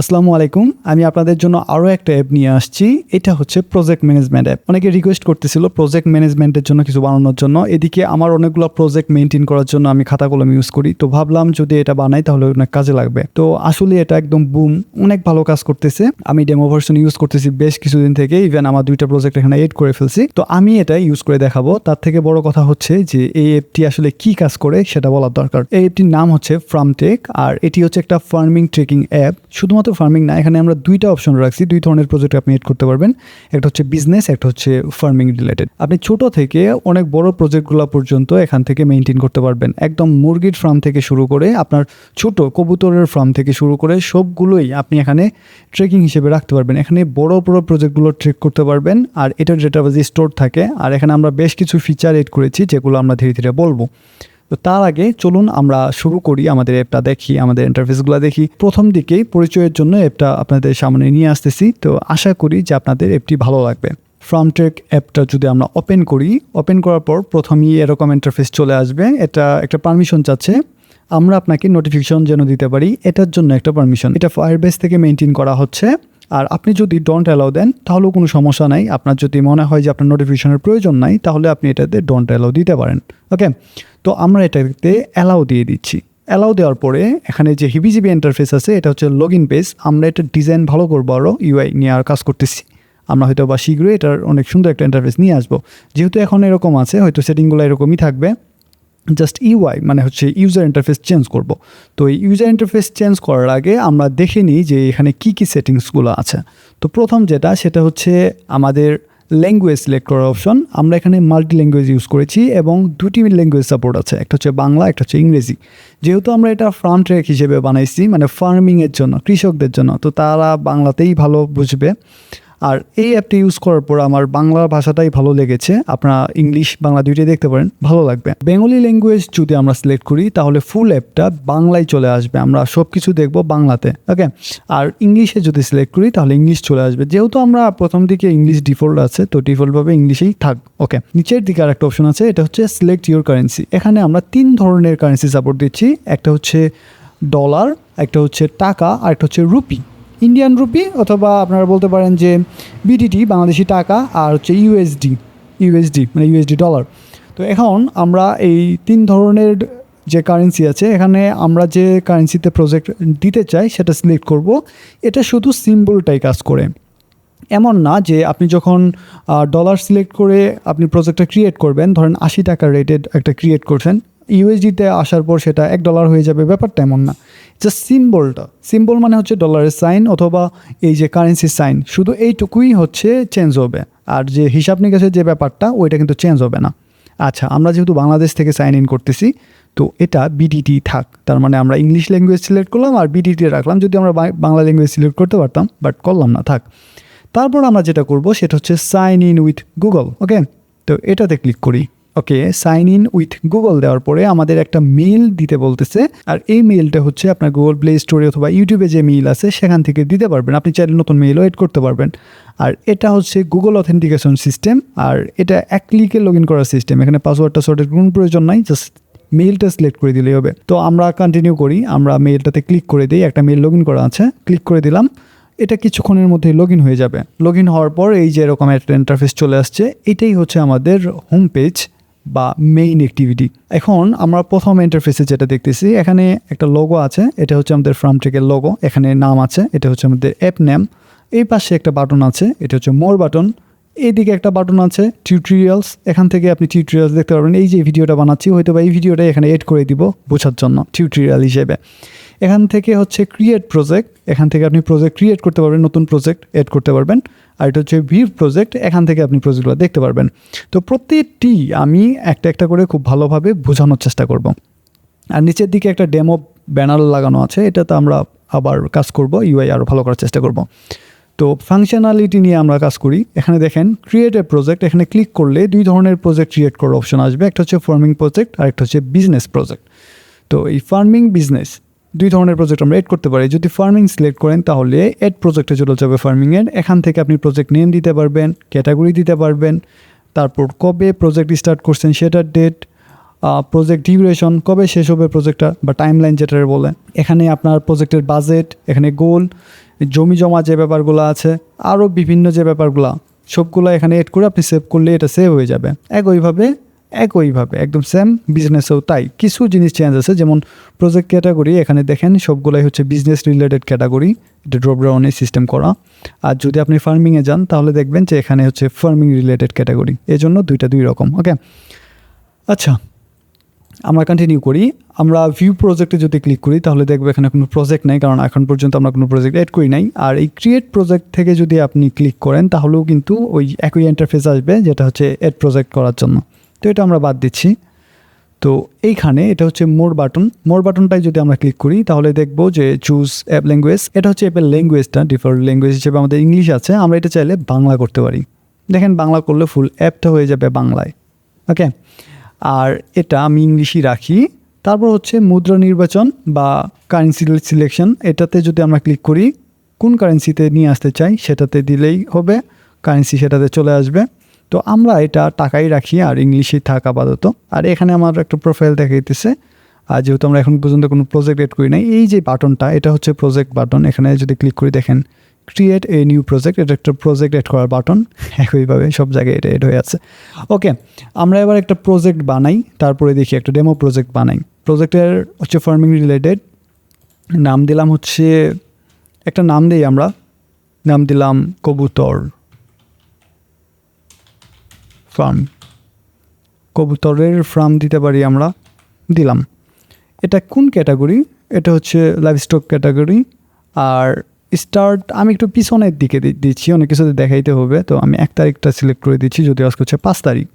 আসসালামু আলাইকুম। আমি আপনাদের জন্য আরও একটা অ্যাপ নিয়ে আসছি। এটা হচ্ছে প্রজেক্ট ম্যানেজমেন্ট অ্যাপ অনেকে রিকোয়েস্ট করতেছিল প্রজেক্ট ম্যানেজমেন্টের জন্য কিছু বানানোর জন্য। এদিকে আমার অনেকগুলো প্রজেক্ট মেনটেন করার জন্য আমি খাতা কলম ইউজ করি। তো ভাবলাম যদি এটা বানাই তাহলে অনেক কাজে লাগবে। তো আসলে এটা একদম বুম অনেক ভালো কাজ করতেছে। আমি ডেমো ভার্সন ইউজ করতেছি বেশ কিছুদিন থেকে। ইভেন আমার দুইটা প্রজেক্ট এখানে এড করে ফেলছি। তো আমি এটা ইউজ করে দেখাবো। তার থেকে বড় কথা হচ্ছে যে এই অ্যাপটি আসলে কি কাজ করে সেটা বলার দরকার। এই অ্যাপটির নাম হচ্ছে ফ্রামটেক আর এটি হচ্ছে একটা ফার্মিং ট্রেকিং অ্যাপ শুধুমাত্র ফার্মিং না, এখানে আমরা দুইটা অপশন রাখছি, দুই ধরনের প্রজেক্ট আপনি এড করতে পারবেন। একটা হচ্ছে বিজনেস একটা হচ্ছে ফার্মিং রিলেটেড আপনি ছোট থেকে অনেক বড় প্রজেক্টগুলো পর্যন্ত এখান থেকে মেনটেন করতে পারবেন। একদম মুরগির ফার্ম থেকে শুরু করে আপনার ছোট কবুতরের ফার্ম থেকে শুরু করে সবগুলোই আপনি এখানে ট্রেকিং হিসেবে রাখতে পারবেন। এখানে বড় বড় প্রজেক্টগুলো ট্রেক করতে পারবেন আর এটার ডেটাবেজ স্টোর থাকে। আর এখানে আমরা বেশ কিছু ফিচার এড করেছি, যেগুলো আমরা ধীরে ধীরে বলব। তো তার আগে চলুন আমরা শুরু করি, আমাদের অ্যাপটা দেখি, আমাদের ইন্টারফেসগুলো দেখি। প্রথম দিকেই পরিচয়ের জন্য অ্যাপটা আপনাদের সামনে নিয়ে আসতেছি। তো আশা করি যে আপনাদের অ্যাপটি ভালো লাগবে। ফ্রামট্রেক অ্যাপটা যদি আমরা ওপেন করি ওপেন করার পর প্রথমেই এরকম ইন্টারফেস চলে আসবে। এটা একটা পারমিশন চাচ্ছে। আমরা আপনাকে নোটিফিকেশন যেন দিতে পারি, এটার জন্য একটা পারমিশন এটা ফায়ারবেস থেকে মেনটেন করা হচ্ছে। আর আপনি যদি ডোন্ট অ্যালাউ দেন, তাহলেও কোনো সমস্যা নাই। আপনার যদি মনে হয় যে আপনার নোটিফিকেশনের প্রয়োজন নাই, তাহলে আপনি এটাতে ডোন্ট অ্যালাউ দিতে পারেন। ওকে তো আমরা এটাতে অ্যালাউ দিয়ে দিচ্ছি। অ্যালাউ দেওয়ার পরে এখানে যে হিবিজিবি ইন্টারফেস আছে, এটা হচ্ছে লগ ইন পেজ আমরা এটা ডিজাইন ভালো করব আরও ইউআই নিয়ে আর কাজ করতেছি। আমরা হয়তো বা শীঘ্রই এটার অনেক সুন্দর একটা ইন্টারফেস নিয়ে আসব। যেহেতু এখন এরকম আছে, হয়তো সেটিংগুলো এরকমই থাকবে। জাস্ট ইউআই মানে হচ্ছে ইউজার ইন্টারফেস চেঞ্জ করব। তো এই ইউজার ইন্টারফেস চেঞ্জ করার আগে আমরা দেখে নিই যে এখানে কী কী সেটিংসগুলো আছে। তো প্রথম যেটা, সেটা হচ্ছে আমাদের ল্যাঙ্গুয়েজ সিলেক্ট করার অপশন আমরা এখানে মাল্টি ল্যাঙ্গুয়েজ ইউজ করেছি এবং দুটি ল্যাঙ্গুয়েজ সাপোর্ট আছে, একটা হচ্ছে বাংলা, একটা হচ্ছে ইংরেজি। যেহেতু আমরা এটা ফার্ম ট্র্যাক হিসেবে বানাইছি মানে ফার্মিংয়ের জন্য, কৃষকদের জন্য, তো তারা বাংলাতেই ভালো বুঝবে। আর এই অ্যাপটি ইউজ করার পর আমার বাংলা ভাষাটাই ভালো লেগেছে। আপনারা ইংলিশ বাংলা দুইটাই দেখতে পারেন, ভালো লাগবে। বেঙ্গলি ল্যাঙ্গুয়েজ যদি আমরা সিলেক্ট করি, তাহলে ফুল অ্যাপটা বাংলায় চলে আসবে। আমরা সব কিছু দেখব বাংলাতে ওকে আর ইংলিশে যদি সিলেক্ট করি, তাহলে ইংলিশ চলে আসবে। যেহেতু আমরা প্রথম দিকে ইংলিশ ডিফল্ট আছে, তো ডিফল্টভাবে ইংলিশেই থাক ওকে নিচের দিকে আর একটা অপশন আছে, এটা হচ্ছে সিলেক্ট ইউর কারেন্সি এখানে আমরা তিন ধরনের কারেন্সি সাপোর্ট দিচ্ছি, একটা হচ্ছে ডলার একটা হচ্ছে টাকা, আর একটা হচ্ছে রুপি ইন্ডিয়ান রুপি অথবা আপনারা বলতে পারেন যে বিডিটি বাংলাদেশি টাকা আর হচ্ছে ইউএসডি ইউএসডি মানে ইউএসডি ডলার তো এখন আমরা এই তিন ধরনের যে কারেন্সি আছে, এখানে আমরা যে কারেন্সিতে প্রজেক্ট দিতে চাই, সেটা সিলেক্ট করব। এটা শুধু সিম্বলটাই কাজ করে। এমন না যে আপনি যখন ডলার সিলেক্ট করে আপনি প্রজেক্টটা ক্রিয়েট করবেন, ধরেন আশি টাকা রেটেড একটা ক্রিয়েট করছেন ইউএসডিতে আসার পর সেটা এক ডলার হয়ে যাবে, ব্যাপারটা এমন না। জাস্ট সিম্বলটা সিম্বল মানে হচ্ছে ডলারের সাইন অথবা এই যে কারেন্সির সাইন শুধু এইটুকুই হচ্ছে চেঞ্জ হবে। আর যে হিসাব নিকাশের যে ব্যাপারটা, ওইটা কিন্তু চেঞ্জ হবে না। আচ্ছা আমরা যেহেতু বাংলাদেশ থেকে সাইন ইন করতেছি, তো এটা বিডিটি থাক। তার মানে আমরা ইংলিশ ল্যাঙ্গুয়েজ সিলেক্ট করলাম আর বিডিটি রাখলাম। যদি আমরা বাংলা ল্যাঙ্গুয়েজ সিলেক্ট করতে পারতাম বাট করলাম না, থাক। তারপর আমরা যেটা করব, সেটা হচ্ছে sign in with Google okay তো এটাতে ক্লিক করি। Okay sign in with Google দেওয়ার পরে আমাদের একটা মেল দিতে বলতেছে। আর এই মেলটা হচ্ছে আপনার গুগল প্লে স্টোরে অথবা ইউটিউবে যে মেইল আছে, সেখান থেকে দিতে পারবেন। আপনি চাইলে নতুন মেইলও এড করতে পারবেন। আর এটা হচ্ছে গুগল অথেন্টিকেশন সিস্টেম আর এটা এক ক্লিকে লগ ইন করার সিস্টেম এখানে পাসওয়ার্ডটা সর্টের কোনো প্রয়োজন নাই জাস্ট মেইলটা সিলেক্ট করে দিলেই হবে। তো আমরা কন্টিনিউ করি। আমরা মেইলটাতে ক্লিক করে দিই। একটা মেইল লগ ইন করা আছে। ক্লিক করে দিলাম। এটা কিছুক্ষণের মধ্যেই লগ ইন হয়ে যাবে। লগ ইন হওয়ার পর এই যে এরকম একটা ইন্টারফেস চলে আসছে, এটাই হচ্ছে আমাদের হোম পেজ বা মেইন অ্যাক্টিভিটি এখন আমরা প্রথম ইন্টারফেসে যেটা দেখতেছি, এখানে একটা লোগো আছে, এটা হচ্ছে আমাদের ফ্রামটেকের লোগো এখানে নাম আছে, এটা হচ্ছে আমাদের অ্যাপ নেম এই পাশে একটা বাটন আছে, এটা হচ্ছে মোর বাটন এইদিকে একটা বাটন আছে টিউটোরিয়ালস এখান থেকে আপনি টিউটোরিয়ালস দেখতে পারবেন, এই যে ভিডিওটা বানাচ্ছি হয়তো বা এই ভিডিওটা এখানে এড করে দিব বোঝার জন্য টিউটোরিয়াল হিসেবে। এখান থেকে হচ্ছে ক্রিয়েট প্রজেক্ট এখান থেকে আপনি প্রজেক্ট ক্রিয়েট করতে পারবেন, নতুন প্রজেক্ট এড করতে পারবেন। আর এটা হচ্ছে ভিউ প্রজেক্ট এখান থেকে আপনি প্রজেক্টগুলো দেখতে পারবেন। তো প্রত্যেকটি আমি একটা একটা করে খুব ভালোভাবে বোঝানোর চেষ্টা করব। আর নিচের দিকে একটা ডেমো ব্যানার লাগানো আছে, এটাতে আমরা আবার কাজ করব ইউআই আরও ভালো করার চেষ্টা করব। তো ফাংশনালিটি নিয়ে আমরা কাজ করি। এখানে দেখেন ক্রিয়েট এ প্রজেক্ট এখানে ক্লিক করলে দুই ধরনের প্রজেক্ট ক্রিয়েট করার অপশন আসবে। একটা হচ্ছে ফার্মিং প্রজেক্ট আর একটা হচ্ছে বিজনেস প্রজেক্ট তো এই ফার্মিং বিজনেস দুই ধরনের প্রজেক্ট আমরা এড করতে পারি। যদি ফার্মিং সিলেক্ট করেন, তাহলে এড প্রজেক্টে চলে যাবে ফার্মিংয়ের এখান থেকে আপনি প্রজেক্ট নেম দিতে পারবেন ক্যাটাগরি দিতে পারবেন, তারপর কবে প্রজেক্ট স্টার্ট করছেন সেটার ডেট প্রজেক্ট ডিউরেশন কবে শেষ হবে প্রজেক্টটা বা টাইম লাইন যেটা বলে এখানে আপনার প্রজেক্টের বাজেট এখানে গোল জমি জমা যে ব্যাপারগুলো আছে আরও বিভিন্ন যে ব্যাপারগুলো, সবগুলো এখানে এড করে আপনি সেভ করলে এটা সেভ হয়ে যাবে। একইভাবে একইভাবে, একদম সেম বিজনেসেও তাই। কিছু জিনিস চেঞ্জ আছে, যেমন প্রজেক্ট ক্যাটাগরি এখানে দেখেন সবগুলাই হচ্ছে বিজনেস রিলেটেড ক্যাটাগরি এটা ড্রপডাউনে সিস্টেম করা। আর যদি আপনি ফার্মিংয়ে যান, তাহলে দেখবেন যে এখানে হচ্ছে ফার্মিং রিলেটেড ক্যাটাগরি এজন্য দুইটা দুই রকম ওকে আচ্ছা আমরা কন্টিনিউ করি। আমরা ভিউ প্রজেক্টে যদি ক্লিক করি, তাহলে দেখব এখানে কোনো প্রজেক্ট নেই, কারণ এখন পর্যন্ত আমরা কোনো প্রজেক্ট এড করি নাই। আর এই ক্রিয়েট প্রজেক্ট থেকে যদি আপনি ক্লিক করেন, তাহলেও কিন্তু ওই একই ইন্টারফেস আসবে, যেটা হচ্ছে এড প্রজেক্ট করার জন্য। তো এটা আমরা বাদ দিচ্ছি। তো এইখানে এটা হচ্ছে মোর বাটন। মোর বাটনটাই যদি আমরা ক্লিক করি, তাহলে দেখব যে চুজ অ্যাপ ল্যাঙ্গুয়েজ এটা হচ্ছে অ্যাপের ল্যাঙ্গুয়েজটা ডিফল্ট ল্যাঙ্গুয়েজ হিসেবে আমাদের ইংলিশ আছে। আমরা এটা চাইলে বাংলা করতে পারি। দেখেন বাংলা করলে ফুল অ্যাপটা হয়ে যাবে বাংলায়। ওকে? আর এটা আমি ইংলিশই রাখি। তারপর হচ্ছে মুদ্রা নির্বাচন বা কারেন্সি সিলেকশন এটাতে যদি আমরা ক্লিক করি, কোন কারেন্সিতে নিয়ে আসতে চাই, সেটাতে দিলেই হবে। কারেন্সি সেটাতে চলে আসবে। তো আমরা এটা টাকাই রাখি আর ইংলিশেই থাক আপাতত। আর এখানে আমার একটা প্রোফাইল দেখাইতেছে। আর যেহেতু আমরা এখন পর্যন্ত কোনো প্রজেক্ট এড করি নাই, এই যে বাটনটা এটা হচ্ছে প্রজেক্ট বাটন এখানে যদি ক্লিক করি দেখেন ক্রিয়েট এ নিউ প্রজেক্ট এটা একটা প্রজেক্ট এড করার বাটন একইভাবে সব জায়গায় এটা এড হয়ে আছে। ওকে আমরা এবার একটা প্রজেক্ট বানাই, তারপরে দেখি একটা ডেমো প্রজেক্ট বানাই। প্রজেক্টের হচ্ছে ফার্মিং রিলেটেড নাম দিলাম হচ্ছে, একটা নাম দিই আমরা। নাম দিলাম কবুতর। ফার্ম কবুতরের ফার্ম দিতে পারি আমরা, দিলাম। এটা কোন ক্যাটাগরি এটা হচ্ছে লাইভস্টক ক্যাটাগরি আর স্টার্ট আমি একটু পিছনের দিকে দিচ্ছি, অনেক কিছুতে দেখাইতে হবে, তো আমি এক তারিখটা সিলেক্ট করে দিচ্ছি, যদি আজকে হচ্ছে পাঁচ তারিখ।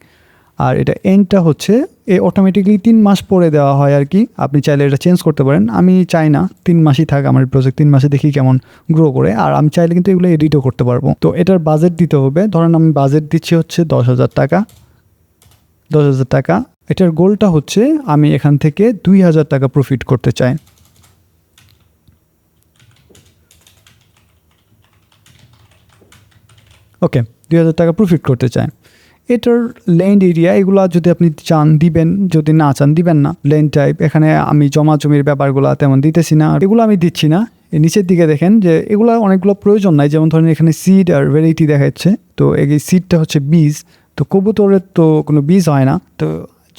আর এটা এন্ডটা হচ্ছে, এ অটোমেটিকলি তিন মাস পরে দেওয়া হয় আর কি। আপনি চাইলে এটা চেঞ্জ করতে পারেন। আমি চাই না, তিন মাসই থাক আমার প্রজেক্ট তিন মাসে দেখি কেমন গ্রো করে। আর আমি চাইলে কিন্তু এগুলো এডিটও করতে পারব। তো এটার বাজেট দিতে হবে। ধরেন আমি বাজেট দিচ্ছি হচ্ছে দশ হাজার টাকা। দশ হাজার টাকা। এটার গোলটা হচ্ছে আমি এখান থেকে দুই হাজার টাকা প্রফিট করতে চাই। ওকে দুই হাজার টাকা প্রফিট করতে চায় এটার ল্যান্ড এরিয়া এগুলো যদি আপনি চান দিবেন, যদি না চান দিবেন না। ল্যান্ড টাইপ এখানে আমি জমা জমির ব্যাপারগুলো তেমন দিতেছি না। এগুলো আমি দিচ্ছি না। নিচের দিকে দেখেন যে এগুলো অনেকগুলো প্রয়োজন নাই। যেমন ধরেন এখানে সিড আর ভ্যারাইটি দেখাচ্ছে। তো এই সিডটা হচ্ছে বীজ। তো কবুতরের তো কোনো বীজ হয় না। তো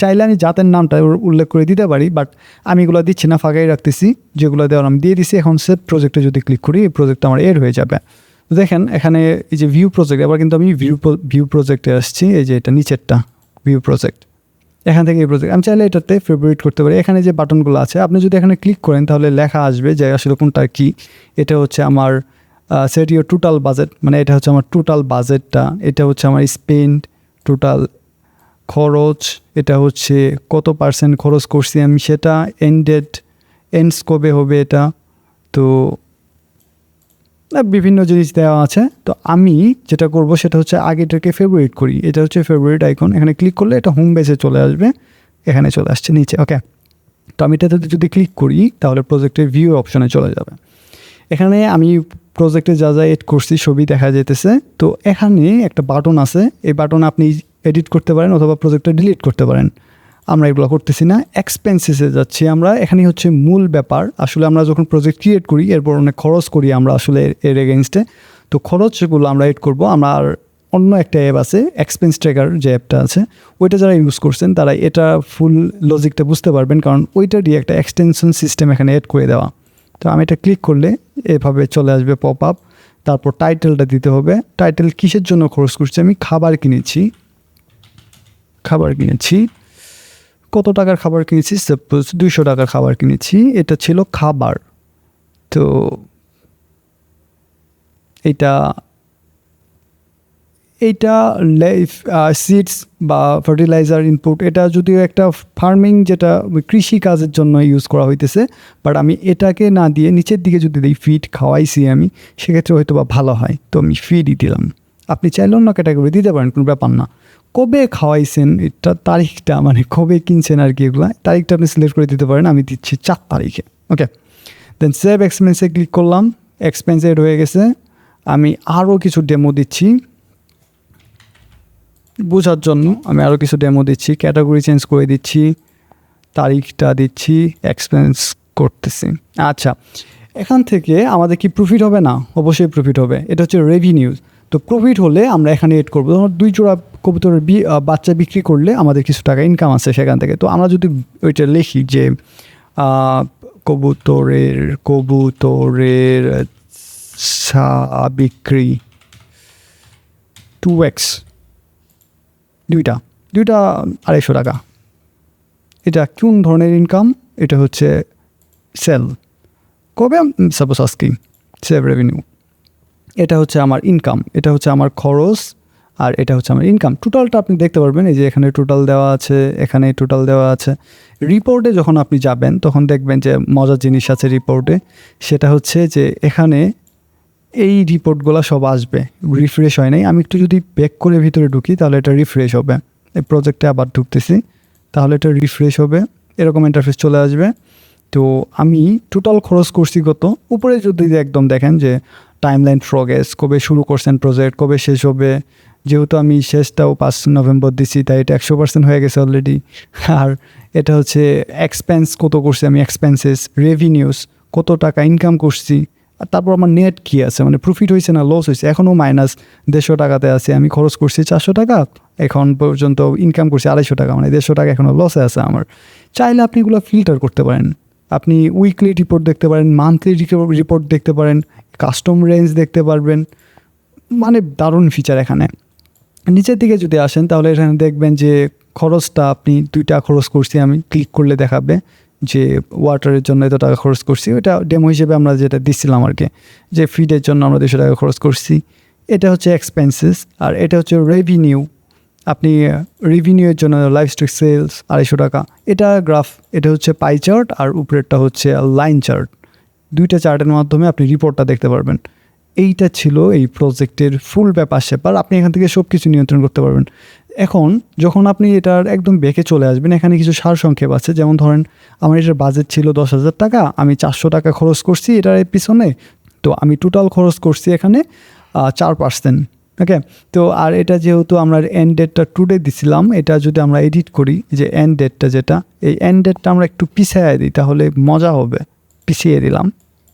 চাইলে আমি জাতের নামটা উল্লেখ করে দিতে পারি বাট আমি এগুলো দিচ্ছি না, ফাঁকাই রাখতেছি। যেগুলো দেওয়ার আমি দিয়ে দিছি। এখন সেভ প্রজেক্টে যদি ক্লিক করি, এই প্রজেক্টটা আমার এড হয়ে যাবে। দেখেন, এখানে এই যে ভিউ প্রজেক্ট এবার কিন্তু আমি ভিউ ভিউ প্রজেক্টে আসছি, এই যে এটা নিচেরটা ভিউ প্রজেক্ট এখান থেকে এই প্রজেক্ট আমি চাইলে এটাতে ফেভারিট করতে পারি। এখানে যে বাটনগুলো আছে, আপনি যদি এখানে ক্লিক করেন, তাহলে লেখা আসবে যে আসলে কোনটা কী। এটা হচ্ছে আমার সেট ইউর টোটাল বাজেট মানে এটা হচ্ছে আমার টোটাল বাজেটটা এটা হচ্ছে আমার স্পেন্ড টোটাল খরচ। এটা হচ্ছে কত পার্সেন্ট খরচ করছি আমি সেটা এন্ডেড এন্ডস কবে হবে এটা। তো বিভিন্ন জিনিস দেওয়া আছে। তো আমি যেটা করব সেটা হচ্ছে আগে এটাকে ফেভারিট করি। এটা হচ্ছে ফেভারিট আইকন এখানে ক্লিক করলে এটা হোম বেসে চলে আসবে। এখানে চলে আসছে নিচে ওকে তো আমি এটাতে যদি ক্লিক করি, তাহলে প্রজেক্টের ভিউ অপশনে চলে যাবে। এখানে আমি প্রজেক্টে যা যা এড করছি ছবি দেখা যেতেছে তো এখানে একটা বাটন আছে। এই বাটন আপনি এডিট করতে পারেন অথবা প্রজেক্টটা ডিলিট করতে পারেন। আমরা এগুলো করতেছি না। এক্সপেন্সেসে যাচ্ছি আমরা। এখানেই হচ্ছে মূল ব্যাপার। আসলে আমরা যখন প্রজেক্ট ক্রিয়েট করি, এরপর অনেক খরচ করি আমরা আসলে এর- এগেনস্টে তো খরচগুলো আমরা এড করব। আমরা আর অন্য একটা অ্যাপ আছে এক্সপেন্স ট্র্যাকার যে অ্যাপটা আছে, ওইটা যারা ইউজ করছেন, তারা এটা ফুল লজিকটা বুঝতে পারবেন, কারণ ওইটা দিয়ে একটা এক্সটেনশন সিস্টেম এখানে অ্যাড করে দেওয়া। তো আমি এটা ক্লিক করলে এভাবে চলে আসবে পপ আপ তারপর টাইটেলটা দিতে হবে। টাইটেল কিসের জন্য খরচ করছি? আমি খাবার কিনেছি। খাবার কিনেছি। কত টাকার খাবার কিনেছি? সাপোজ দুইশো টাকার খাবার কিনেছি, এটা ছিল খাবার। তো এটা এইটা লাইফ সিডস বা ফার্টিলাইজার ইনপুট এটা যদিও একটা ফার্মিং যেটা কৃষি কাজের জন্য ইউজ করা হইতেছে বাট আমি এটাকে না দিয়ে নিচের দিকে যদি দিই ফিড খাওয়াইছি আমি, সেক্ষেত্রে হয়তো বা ভালো হয়। তো আমি ফিডই দিলাম। আপনি চাইলে অন্য ক্যাটাগরি দিতে পারেন, কোনো ব্যাপার না। কবে খাওয়াইছেন? এটা তারিখটা মানে কবে কিনছেন আর কি এগুলো? তারিখটা আপনি সিলেক্ট করে দিতে পারেন, আমি দিচ্ছি চার তারিখে। ওকে দেন সেভ এক্সপেন্সে ক্লিক করলাম এক্সপেন্স হয়ে গেছে। আমি আরও কিছু ডেমো দিচ্ছি। বোঝার জন্য আমি আরও কিছু ডেমো দিচ্ছি ক্যাটাগরি চেঞ্জ করে দিচ্ছি, তারিখটা দিচ্ছি এক্সপেন্স করতেছি। আচ্ছা এখান থেকে আমাদের কি প্রফিট হবে না? অবশ্যই প্রফিট হবে। এটা হচ্ছে রেভিনিউ তো প্রফিট হলে আমরা এখানে এড করব। ধরুন দুই জোড়া কবুতরের বাচ্চা বিক্রি করলে আমাদের কিছু টাকা ইনকাম আছে সেখান থেকে। তো আমরা যদি ওইটা লিখি যে কবুতরের কবুতরের বিক্রি টু এক্স দুইটা দুইটা আড়াইশো টাকা। এটা কোন ধরনের ইনকাম এটা হচ্ছে সেল কবে? সাপোজ আজকে সেভ রেভিনিউ এটা হচ্ছে আমার ইনকাম এটা হচ্ছে আমার খরচ। আর এটা হচ্ছে আমার ইনকাম টোটালটা আপনি দেখতে পারবেন, এই যে এখানে টোটাল দেওয়া আছে, এখানে টোটাল দেওয়া আছে। রিপোর্টে যখন আপনি যাবেন, তখন দেখবেন যে মজার জিনিস আছে রিপোর্টে সেটা হচ্ছে যে এখানে এই রিপোর্টগুলো সব আসবে। রিফ্রেশ হয় নাই। আমি একটু যদি ব্যাক করে ভিতরে ঢুকি, তাহলে এটা রিফ্রেশ হবে। এই প্রজেক্টে আবার ঢুকতেছি, তাহলে এটা রিফ্রেশ হবে। এরকম ইন্টারফেস চলে আসবে। তো আমি টোটাল খরচ করছি কত? উপরে যদি একদম দেখেন যে টাইমলাইন প্রোগ্রেস কবে শুরু করছেন প্রজেক্ট কবে শেষ হবে যেহেতু আমি শেষটাও পাঁচ নভেম্বর দিছি, তাই এটা একশো পার্সেন্ট হয়ে গেছে অলরেডি আর এটা হচ্ছে এক্সপেন্স কত করছি আমি এক্সপেন্সেস রেভিনিউস কত টাকা ইনকাম করছি, আর তারপর আমার নেট কী আছে? মানে প্রফিট হয়েছে না লস হয়েছে? এখনও মাইনাস দেড়শো টাকাতে আছে, আমি খরচ করছি চারশো টাকা, এখন পর্যন্ত ইনকাম করছি আড়াইশো টাকা মানে দেড়শো টাকা এখনও লসে আছে আমার। চাইলে আপনি এগুলো ফিল্টার করতে পারেন। আপনি উইকলি রিপোর্ট দেখতে পারেন মান্থলি রিপোর্ট দেখতে পারেন কাস্টম রেঞ্জ দেখতে পারবেন। মানে দারুণ ফিচার এখানে। নিচের দিকে যদি আসেন, তাহলে এখানে দেখবেন যে খরচটা আপনি দুইটা খরচ করছি, আমি ক্লিক করলে দেখাবে যে ওয়াটারের জন্য এত টাকা খরচ করছি। ওটা ডেমো হিসেবে আমরা যেটা দিচ্ছিলাম আর কি, যে ফিডের জন্য আমরা দুশো টাকা খরচ করছি। এটা হচ্ছে এক্সপেন্সেস আর এটা হচ্ছে রেভিনিউ আপনি রেভিনিউয়ের জন্য লাইফ স্টক সেলস আড়াইশো টাকা। এটা গ্রাফ এটা হচ্ছে পাই চার্ট আর উপরেরটা হচ্ছে লাইন চার্ট দুইটা চার্টের মাধ্যমে আপনি রিপোর্টটা দেখতে পারবেন। এইটা ছিল এই প্রজেক্টের ফুল ব্যাপার স্যাপার। আপনি এখান থেকে সব কিছু নিয়ন্ত্রণ করতে পারবেন। এখন যখন আপনি এটার একদম বেঁকে চলে আসবেন, এখানে কিছু সার সংক্ষেপ আছে। যেমন ধরেন, আমার এটার বাজেট ছিল দশ হাজার টাকা, আমি চারশো টাকা খরচ করছি এটার পিছনে। তো আমি টোটাল খরচ করছি এখানে চার পার্সেন্ট ওকে তো আর এটা যেহেতু আমরা এন্ড ডেটটা টুডে দিছিলাম, এটা যদি আমরা এডিট করি, যে এন্ড ডেটটা যেটা, এই এন্ড ডেটটা আমরা একটু পিছিয়ে দিই, তাহলে মজা হবে। পিছিয়ে দিলাম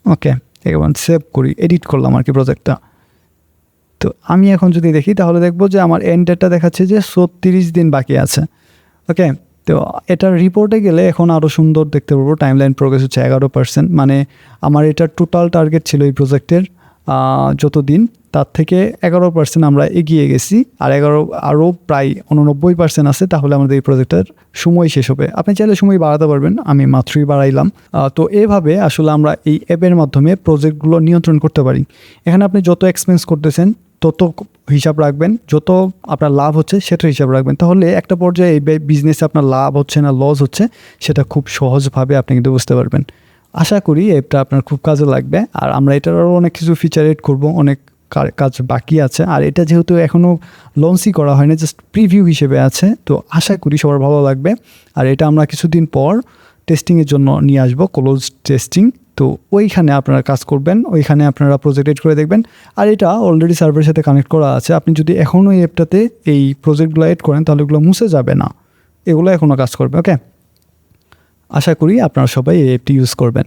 ওকে এবার সেভ করি এডিট করলাম আর কি প্রজেক্টটা তো আমি এখন যদি দেখি, তাহলে দেখব যে আমার এন্ড ডেটটা দেখাচ্ছে যে ছত্রিশ দিন বাকি আছে। ওকে তো এটার রিপোর্টে গেলে এখন আরও সুন্দর দেখতে পব টাইম লাইন প্রোগ্রেস হচ্ছে এগারো পার্সেন্ট মানে আমার এটা টোটাল টার্গেট ছিল এই প্রজেক্টের যত দিন তার থেকে এগারো পার্সেন্ট আমরা এগিয়ে গেছি আর এগারো, আরও প্রায় উননব্বই পার্সেন্ট আছে, তাহলে আমাদের এই প্রজেক্টের সময় শেষ হবে। আপনি চাইলে সময় বাড়াতে পারবেন, আমি মাত্রই বাড়াইলাম। তো এভাবে আসলে আমরা এই অ্যাপের মাধ্যমে প্রজেক্টগুলো নিয়ন্ত্রণ করতে পারি। এখানে আপনি যত এক্সপেন্স করতেছেন, তত হিসাব রাখবেন, যত আপনার লাভ হচ্ছে সেটা হিসাব রাখবেন। তাহলে একটা পর্যায়ে এই বিজনেসে আপনার লাভ হচ্ছে না লস হচ্ছে, সেটা খুব সহজভাবে আপনি কিন্তু বুঝতে পারবেন। আশা করি অ্যাপটা আপনার খুব কাজে লাগবে, আর আমরা এটার আরও অনেক কিছু ফিচার এড করব, অনেক কাজ বাকি আছে। আর এটা যেহেতু এখনও লঞ্চই করা হয়নি জাস্ট প্রিভিউ হিসেবে আছে, তো আশা করি সবার ভালো লাগবে। আর এটা আমরা কিছুদিন পর টেস্টিংয়ের জন্য নিয়ে আসব ক্লোজ টেস্টিং তো ওইখানে আপনারা কাজ করবেন, ওইখানে আপনারা প্রজেক্ট এড করে দেখবেন। আর এটা অলরেডি সার্ভারের সাথে কানেক্ট করা আছে। আপনি যদি এখনও এই অ্যাপটাতে এই প্রজেক্টগুলো এড করেন, তাহলে এগুলো মুছে যাবে না। এগুলো এখনও কাজ করবে ওকে আশা করি আপনারা সবাই এই অ্যাপটি ইউজ করবেন।